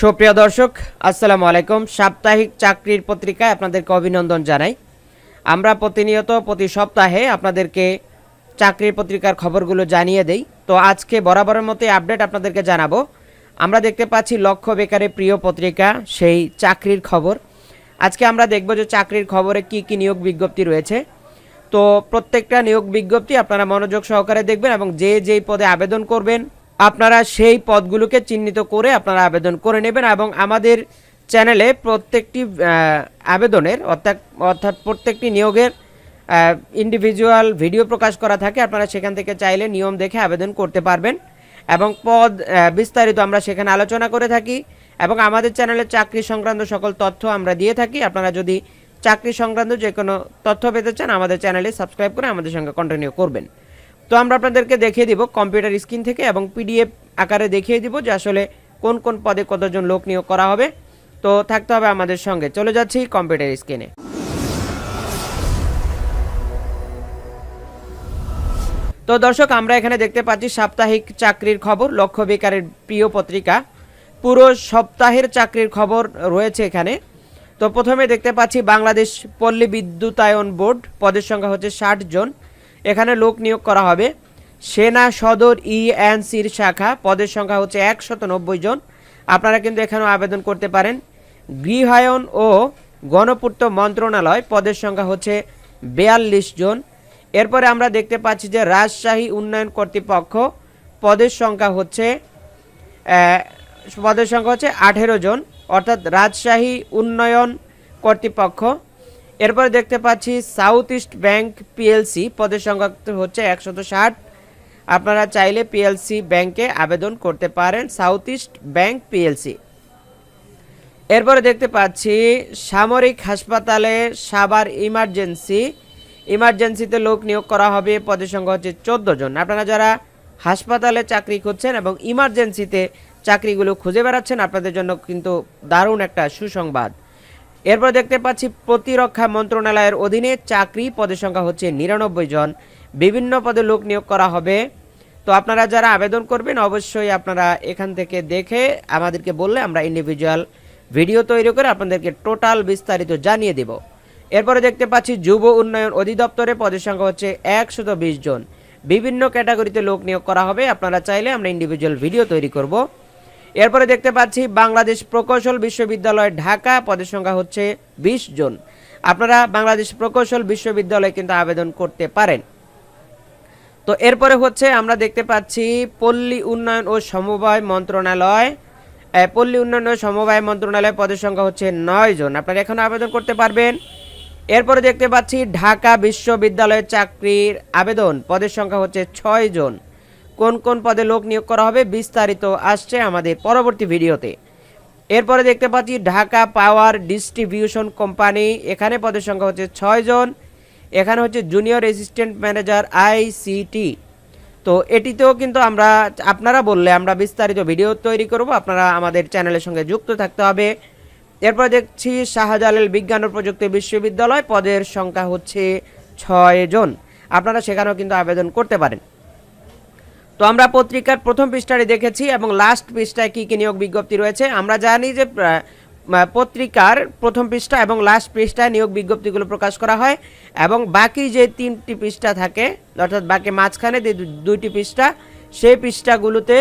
সুপ্রিয় দর্শক, আসসালামু আলাইকুম। সাপ্তাহিক চাকরির পত্রিকায় আপনাদেরকে অভিনন্দন জানাই। আমরা প্রতিনিয়ত প্রতি সপ্তাহে আপনাদেরকে চাকরির পত্রিকার খবরগুলো জানিয়ে দেই। তো আজকে বরাবরের মতোই আপডেট আপনাদেরকে জানাব। আমরা দেখতে পাচ্ছি লক্ষ্য বেকারের প্রিয় পত্রিকা, সেই চাকরির খবর। আজকে আমরা দেখব যে চাকরির খবরে কি কি নিয়োগ বিজ্ঞপ্তি রয়েছে। তো প্রত্যেকটা নিয়োগ বিজ্ঞপ্তি আপনারা মনোযোগ সহকারে দেখবেন এবং যে যেই পদে আবেদন করবেন আপনারা সেই পদগুলোকে চিহ্নিত করে আপনারা আবেদন করে নেবেন এবং আমাদের চ্যানেলে প্রত্যেকটি আবেদনের অর্থাৎ অর্থাৎ প্রত্যেকটি নিয়োগের ইন্ডিভিজুয়াল ভিডিও প্রকাশ করা থাকে, আপনারা সেখান থেকে চাইলে নিয়ম দেখে আবেদন করতে পারবেন এবং পদ বিস্তারিত আমরা সেখানে আলোচনা করে থাকি এবং আমাদের চ্যানেলে চাকরি সংক্রান্ত সকল তথ্য আমরা দিয়ে থাকি। আপনারা যদি চাকরি সংক্রান্ত যে কোনো তথ্য পেতে চান, আমাদের চ্যানেলে সাবস্ক্রাইব করে আমাদের সঙ্গে কন্টিনিউ করবেন। তো আমরা আপনাদেরকে দেখিয়ে দিব কম্পিউটার স্ক্রিন থেকে এবং পিডিএফ আকারে দেখিয়ে দিব যে আসলে কোন কোন পদে কতজন লোক নিয়োগ করা হবে। তো থাকতে হবে আমাদের সঙ্গে। চলে যাচ্ছি কম্পিউটার স্ক্রিনে। তো দর্শক, আমরা এখানে দেখতে পাচ্ছি সাপ্তাহিক চাকরির খবর, লক্ষ্য বেকারের প্রিয় পত্রিকা। পুরো সপ্তাহের চাকরির খবর রয়েছে এখানে। তো প্রথমে দেখতে পাচ্ছি বাংলাদেশ পল্লী বিদ্যুতায়ন বোর্ড, পদের সংখ্যা হচ্ছে ষাট জন। এখানে লোক নিয়োগ করা হবে। সেনা সদর ইএনসির শাখা, পদের সংখ্যা হচ্ছে একশত নব্বই জন। আপনারা কিন্তু এখানেও আবেদন করতে পারেন। গৃহায়ন ও গণপূর্ত মন্ত্রণালয়, পদের সংখ্যা হচ্ছে বেয়াল্লিশ জন। এরপরে আমরা দেখতে পাচ্ছি যে রাজশাহী উন্নয়ন কর্তৃপক্ষ, পদের সংখ্যা হচ্ছে পদের সংখ্যা হচ্ছে আঠেরো জন। অর্থাৎ রাজশাহী উন্নয়ন কর্তৃপক্ষ এরপরে দেখতে পাচ্ছি সাউথ ইস্ট ব্যাংক পিএলসি পদের সংখ্যা হচ্ছে একশত ষাট। আপনারা চাইলে পিএলসি ব্যাংকে আবেদন করতে পারেন সাউথ ইস্ট ব্যাংক পিএলসি এরপরে দেখতে পাচ্ছি সামরিক হাসপাতালে সাবার ইমার্জেন্সি। ইমার্জেন্সিতে লোক নিয়োগ করা হবে, পদের সংখ্যা হচ্ছে চোদ্দ জন আপনারা যারা হাসপাতালে চাকরি খুঁজছেন এবং ইমার্জেন্সিতে চাকরিগুলো খুঁজে বেড়াচ্ছেন, আপনাদের জন্য কিন্তু দারুণ একটা সুসংবাদ। এরপর দেখতে পাচ্ছি প্রতিরক্ষা মন্ত্রণালয়ের অধীনে চাকরি পদের সংখ্যা হচ্ছে নিরানব্বই জন। বিভিন্ন পদে লোক নিয়োগ করা হবে। তো আপনারা যারা আবেদন করবেন, অবশ্যই আপনারা এখান থেকে দেখে আমাদেরকে বললে আমরা ইন্ডিভিজুয়াল ভিডিও তৈরি করে আপনাদেরকে টোটাল বিস্তারিত জানিয়ে দেব। এরপরে দেখতে পাচ্ছি যুব উন্নয়ন অধিদপ্তরে পদের সংখ্যা হচ্ছে একশত জন। বিভিন্ন ক্যাটাগরিতে লোক নিয়োগ করা হবে। আপনারা চাইলে আমরা ইন্ডিভিজুয়াল ভিডিও তৈরি করব। এরপরে দেখতে পাচ্ছি বাংলাদেশ প্রকৌশল বিশ্ববিদ্যালয় ঢাকা, পদের সংখ্যা হচ্ছে বিশ জন। আপনারা বাংলাদেশ প্রকৌশল বিশ্ববিদ্যালয়ে কিন্তু আবেদন করতে পারেন। তো এরপরে হচ্ছে আমরা দেখতে পাচ্ছি পল্লী উন্নয়ন ও সমবায় মন্ত্রণালয়। পল্লী উন্নয়ন ও সমবায় মন্ত্রণালয় পদের সংখ্যা হচ্ছে নয় জন। আপনারা এখনও আবেদন করতে পারবেন। এরপরে দেখতে পাচ্ছি ঢাকা বিশ্ববিদ্যালয়ের চাকরির আবেদন, পদের সংখ্যা হচ্ছে ছয় জন। কোন কোন পদে লোক নিয়োগ করা হবে বিস্তারিত আসছে আমাদের পরবর্তী ভিডিওতে। এরপরে দেখতে পাচ্ছি, ঢাকা পাওয়ার ডিস্ট্রিবিউশন কোম্পানি, এখানে পদের সংখ্যা হচ্ছে ছয় জন। এখানে হচ্ছে জুনিয়র অ্যাসিস্ট্যান্ট ম্যানেজার আইসিটি তো এটিতেও কিন্তু আমরা, আপনারা বললে আমরা বিস্তারিত ভিডিও তৈরি করব, আপনারা আমাদের চ্যানেলের সঙ্গে যুক্ত থাকতে হবে। এরপর দেখছি, শাহজালাল বিজ্ঞান ও প্রযুক্তি বিশ্ববিদ্যালয়, পদের সংখ্যা হচ্ছে ছয় জন। আপনারা সেখানেও কিন্তু আবেদন করতে পারেন। তো আমরা পত্রিকার প্রথম পৃষ্ঠাটি দেখেছি এবং লাস্ট পৃষ্ঠায় কী কী নিয়োগ বিজ্ঞপ্তি রয়েছে, আমরা জানি যে পত্রিকার প্রথম পৃষ্ঠা এবং লাস্ট পৃষ্ঠায় নিয়োগ বিজ্ঞপ্তিগুলো প্রকাশ করা হয় এবং বাকি যে তিনটি পৃষ্ঠা থাকে, অর্থাৎ বাকি মাঝখানে যে দুইটি পৃষ্ঠা, সেই পৃষ্ঠাগুলোতে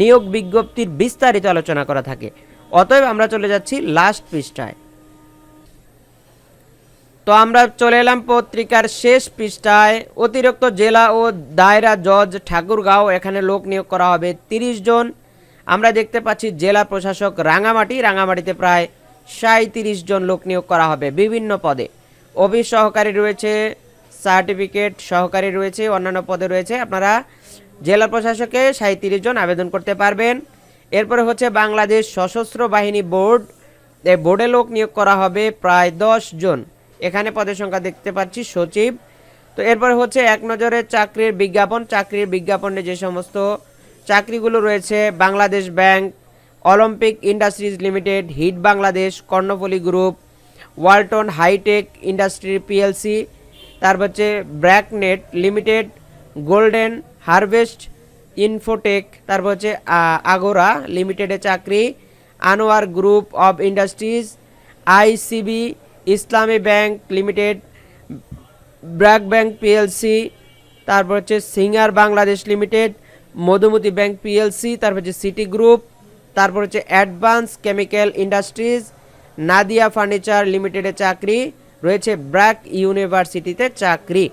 নিয়োগ বিজ্ঞপ্তির বিস্তারিত আলোচনা করা থাকে। অতএব আমরা চলে যাচ্ছি লাস্ট পৃষ্ঠায়। তো আমরা চলে এলাম পত্রিকার শেষ পৃষ্ঠায়। অতিরিক্ত জেলা ও দায়রা জজ ঠাকুরগাঁও, এখানে লোক নিয়োগ করা হবে তিরিশ জন। আমরা দেখতে পাচ্ছি জেলা প্রশাসক রাঙামাটি, রাঙামাটিতে প্রায় সাঁত্রিশ জন লোক নিয়োগ করা হবে বিভিন্ন পদে। অফিস সহকারী রয়েছে, সার্টিফিকেট সহকারী রয়েছে, অন্যান্য পদে রয়েছে। আপনারা জেলা প্রশাসকে সাঁত্রিশ জন আবেদন করতে পারবেন। এরপরে হচ্ছে বাংলাদেশ সশস্ত্র বাহিনী বোর্ড। এই বোর্ডে লোক নিয়োগ করা হবে প্রায় দশ জন। এখানে পদের সংখ্যা দেখতে পাচ্ছি, সচিব। তো এরপর হচ্ছে এক নজরে চাকরির বিজ্ঞাপন। চাকরির বিজ্ঞাপনে যে সমস্ত চাকরিগুলো রয়েছে, Bangladesh bank, Olympic industries limited, hit Bangladesh, Karnaphuli group, Walton hi-tech industry PLC, তারপর হচ্ছে BRACNet limited, golden harvest infotech, তারপর হচ্ছে আগোরা লিমিটেডে চাকরি, Anwar group of industries, ICB Islami bank limited, BRAC bank PLC, তারপর হচ্ছে Singer Bangladesh limited, Madhumati bank PLC, তারপর হচ্ছে সিটি গ্রুপ, তারপর হচ্ছে advance chemical industries, Nadia furniture লিমিটেডে চাকরি, রয়েছে ব্র্যাক ইউনিভার্সিটিতে চাকরি।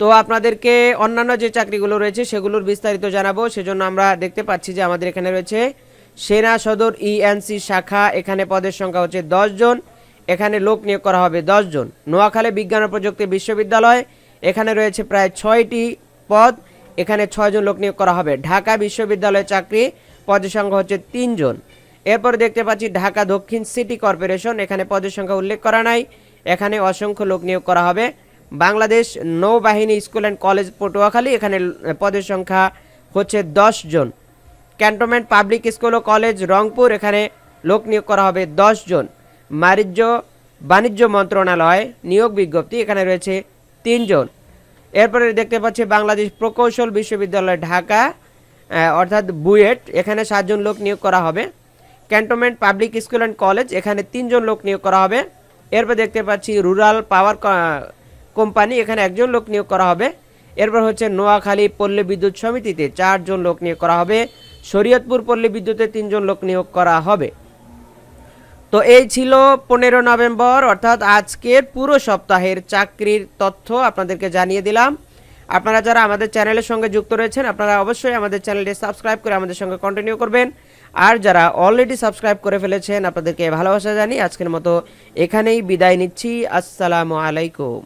তো আপনাদেরকে অন্যান্য যে চাকরিগুলো রয়েছে সেগুলোর বিস্তারিত জানাব, সেজন্য আমরা দেখতে পাচ্ছি যে আমাদের এখানে রয়েছে সেনা সদর ইএনসি শাখা, এখানে পদের সংখ্যা হচ্ছে জন। এখানে লোক নিয়োগ করা হবে দশ জন নোয়াখালী বিজ্ঞান ও প্রযুক্তি বিশ্ববিদ্যালয়, এখানে রয়েছে প্রায় ছয়টি পদ, এখানে ছয়জন লোক নিয়োগ করা হবে। ঢাকা বিশ্ববিদ্যালয়ে চাকরি পদের সংখ্যা হচ্ছে তিনজন। এরপর দেখতে পাচ্ছি ঢাকা দক্ষিণ সিটি কর্পোরেশন, এখানে পদের সংখ্যা উল্লেখ করা নাই। এখানে অসংখ্য লোক নিয়োগ করা হবে। বাংলাদেশ নৌবাহিনী স্কুল অ্যান্ড কলেজ পটুয়াখালী, এখানে পদের সংখ্যা হচ্ছে দশ জন ক্যান্টনমেন্ট পাবলিক স্কুল ও কলেজ রংপুর, এখানে লোক নিয়োগ করা হবে দশ জন বাণিজ্য বাণিজ্য মন্ত্রণালয় নিয়োগ বিজ্ঞপ্তি, এখানে রয়েছে তিনজন। এরপরে দেখতে পাচ্ছি বাংলাদেশ প্রকৌশল বিশ্ববিদ্যালয় ঢাকা অর্থাৎ বুয়েট, এখানে সাতজন লোক নিয়োগ করা হবে। Cantonment public school and college, এখানে তিনজন লোক নিয়োগ করা হবে। এরপর দেখতে পাচ্ছি রুরাল পাওয়ার কোম্পানি, এখানে একজন লোক নিয়োগ করা হবে। এরপর হচ্ছে নোয়াখালী পল্লী বিদ্যুৎ সমিতিতে চারজন লোক নিয়োগ করা হবে। শরীয়তপুর পল্লী বিদ্যুতে তিনজন লোক নিয়োগ করা হবে। তো এই ছিল পনেরো নভেম্বর, অর্থাৎ আজকের পুরো সপ্তাহের চাকরির তথ্য আপনাদেরকে জানিয়ে দিলাম। আপনারা যারা আমাদের চ্যানেলের সঙ্গে যুক্ত রয়েছেন, আপনারা অবশ্যই আমাদের চ্যানেলটি সাবস্ক্রাইব করে আমাদের সঙ্গে কন্টিনিউ করবেন। আর যারা অলরেডি সাবস্ক্রাইব করে ফেলেছেন, আপনাদেরকে ভালোবাসা জানি আজকের মতো এখানেই বিদায় নিচ্ছি। আসসালামু আলাইকুম।